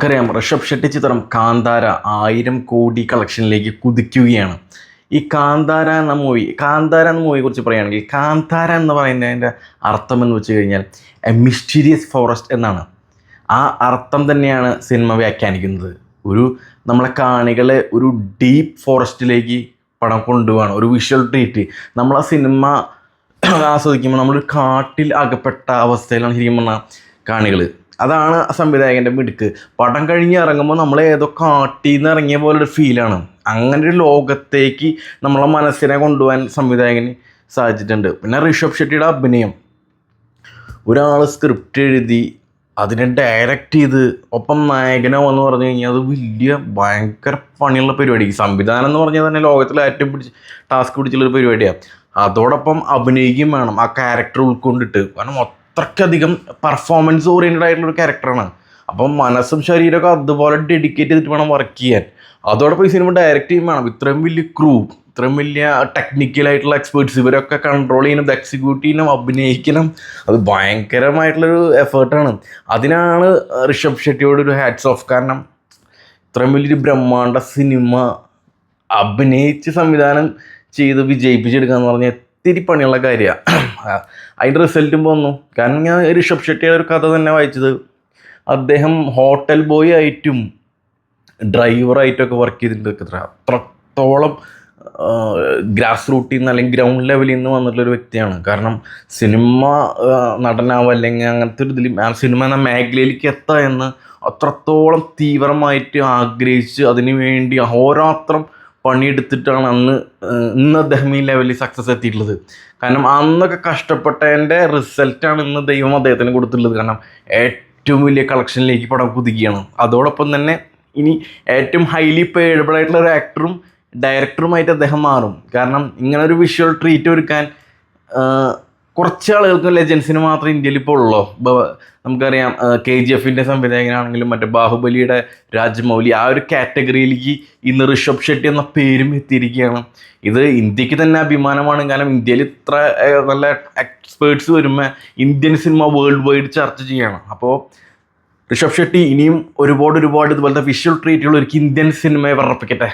നമുക്കറിയാം ഋഷഭ് ഷെട്ടി ചിത്രം കാന്താര ആയിരം കോടി കളക്ഷനിലേക്ക് കുതിക്കുകയാണ്. ഈ കാന്താര എന്ന മൂവി കാന്താര എന്ന മൂവിയെ കുറിച്ച് പറയുകയാണെങ്കിൽ കാന്താര എന്ന് പറയുന്നതിന്റെ അർത്ഥം എന്ന് വെച്ച് കഴിഞ്ഞാൽ എ മിസ്റ്റീരിയസ് ഫോറസ്റ്റ് എന്നാണ്. ആ അർത്ഥം തന്നെയാണ് സിനിമ വ്യാഖ്യാനിക്കുന്നത്. ഒരു നമ്മളെ കാണികളെ ഒരു ഡീപ്പ് ഫോറസ്റ്റിലേക്ക് പടം കൊണ്ടുപോവാണ്. ഒരു വിഷ്വൽ ട്രീറ്റ് നമ്മൾ ആ സിനിമ ആസ്വദിക്കുമ്പോൾ നമ്മളൊരു കാട്ടിൽ അകപ്പെട്ട അവസ്ഥയിലാണ് ശരിക്കും പറഞ്ഞാൽ കാണികൾ അതാണ് സംവിധായകന്റെ മിടുക്ക്. പടം കഴിഞ്ഞ് ഇറങ്ങുമ്പോൾ നമ്മൾ ഏതോ നിന്ന് ഇറങ്ങിയ പോലെ ഒരു ഫീലാണ് അങ്ങനെ ഒരു ലോകത്തേക്ക് നമ്മളെ മനസ്സിനെ കൊണ്ടുപോകാൻ സംവിധായകന് സാധിച്ചിട്ടുണ്ട്. പിന്നെ ഋഷഭ് ഷെട്ടിയുടെ അഭിനയം. ഒരാൾ സ്ക്രിപ്റ്റ് എഴുതി അതിനെ ഡയറക്റ്റ് ചെയ്ത് ഒപ്പം നായകനോ എന്ന് പറഞ്ഞു കഴിഞ്ഞാൽ അത് വലിയ ഭയങ്കര പണിയുള്ള പരിപാടി സംവിധാനം എന്ന് പറഞ്ഞാൽ തന്നെ ലോകത്തിൽ ഏറ്റവും പിടിച്ച് ടാസ്ക് പിടിച്ചുള്ളൊരു പരിപാടിയാണ് അതോടൊപ്പം അഭിനയിക്കുകയും വേണം. ആ ക്യാരക്ടർ ഉൾക്കൊണ്ടിട്ട്. കാരണം അത്രയ്ക്കധികം പെർഫോമൻസ് ഓറിയന്റഡ് ആയിട്ടുള്ള ഒരു ക്യാരക്ടറാണ് അപ്പം മനസ്സും ശരീരമൊക്കെ അതുപോലെ ഡെഡിക്കേറ്റ് ചെയ്തിട്ട് വേണം വർക്ക് ചെയ്യാൻ. അതോടൊപ്പം ഈ സിനിമ ഡയറക്റ്റ് ചെയ്യും വേണം. ഇത്രയും വലിയ ക്രൂ ഇത്രയും വലിയ ടെക്നിക്കലായിട്ടുള്ള എക്സ്പേർട്സ് ഇവരൊക്കെ കൺട്രോൾ ചെയ്യണം എക്സിക്യൂട്ട് ചെയ്യണം അഭിനയിക്കണം. അത് ഭയങ്കരമായിട്ടുള്ളൊരു എഫേർട്ടാണ് അതിനാണ് ഋഷഭ് ഷെട്ടിയോട് ഒരു ഹാറ്റ്സ് ഓഫ് കാരണം ഇത്രയും വലിയൊരു ബ്രഹ്മാണ്ഡ സിനിമ അഭിനയിച്ച് സംവിധാനം ചെയ്ത് വിജയിപ്പിച്ചെടുക്കുക എന്ന് പറഞ്ഞാൽ ഇത്തിരി പണിയുള്ള കാര്യമാണ് അതിന്റെ റിസൾട്ടും വന്നു. കാരണം ഞാൻ ഋഷഭ് ഷെട്ടിയുടെ ഒരു കഥ തന്നെ വായിച്ചത്. അദ്ദേഹം ഹോട്ടൽ ബോയ് ആയിട്ടും ഡ്രൈവറായിട്ടൊക്കെ വർക്ക് ചെയ്തിട്ടുണ്ട് അത്രത്തോളം ഗ്രാസ് റൂട്ടിൽ നിന്ന് അല്ലെങ്കിൽ ഗ്രൗണ്ട് ലെവലിൽ നിന്ന് വന്നിട്ടുള്ളൊരു വ്യക്തിയാണ്. കാരണം സിനിമ നടനാവുക അല്ലെങ്കിൽ അങ്ങനത്തെ ഒരു ഇതിൽ സിനിമ എന്ന മേഖലയിലേക്ക് എത്തുക എന്ന് അത്രത്തോളം തീവ്രമായിട്ട് ആഗ്രഹിച്ച് അതിനു വേണ്ടി അഹോരാത്രം പണിയെടുത്തിട്ടാണ് അന്ന് ഇന്ന് അദ്ദേഹം ഈ ലെവലിൽ സക്സസ് എത്തിയിട്ടുള്ളത്. കാരണം അന്നൊക്കെ കഷ്ടപ്പെട്ടതിന്റെ റിസൾട്ടാണ് ഇന്ന് ദൈവം അദ്ദേഹത്തിന് കൊടുത്തിട്ടുള്ളത്. കാരണം ഏറ്റവും വലിയ കളക്ഷനിലേക്ക് പടം കുതിക്കുകയാണ്. അതോടൊപ്പം തന്നെ ഇനി ഏറ്റവും ഹൈലി പേഡബിൾ ആയിട്ടുള്ള ഒരു ആക്ടറും ഡയറക്ടറുമായിട്ട് അദ്ദേഹം മാറും. കാരണം ഇങ്ങനൊരു വിഷ്വൽ ട്രീറ്റ് ഒരുക്കാൻ കുറച്ച് ആളുകൾക്ക് ലെജൻസിന് മാത്രമേ ഇന്ത്യയിൽ ഇപ്പോൾ ഉള്ളൂ? ഇപ്പോൾ നമുക്കറിയാം കെ ജി എഫിന്റെ സംവിധായകനാണെങ്കിലും മറ്റേ ബാഹുബലിയുടെ രാജമൗലി ആ ഒരു കാറ്റഗറിയിലേക്ക് ഇന്ന് ഋഷഭ് ഷെട്ടി എന്ന പേരും എത്തിയിരിക്കുകയാണ്. ഇത് ഇന്ത്യയ്ക്ക് തന്നെ അഭിമാനമാണ്. കാരണം ഇന്ത്യയിൽ ഇത്ര നല്ല എക്സ്പേർട്സ് വരുമ്പോൾ ഇന്ത്യൻ സിനിമ വേൾഡ് വൈഡ് ചർച്ച ചെയ്യണം. അപ്പോൾ ഋഷഭ് ഷെട്ടി ഇനിയും ഒരുപാട് ഒരുപാട് ഇതുപോലത്തെ വിഷ്വൽ ട്രീറ്റുകൾ ഒരുക്കി ഇന്ത്യൻ സിനിമയെ വിറപ്പിക്കട്ടെ?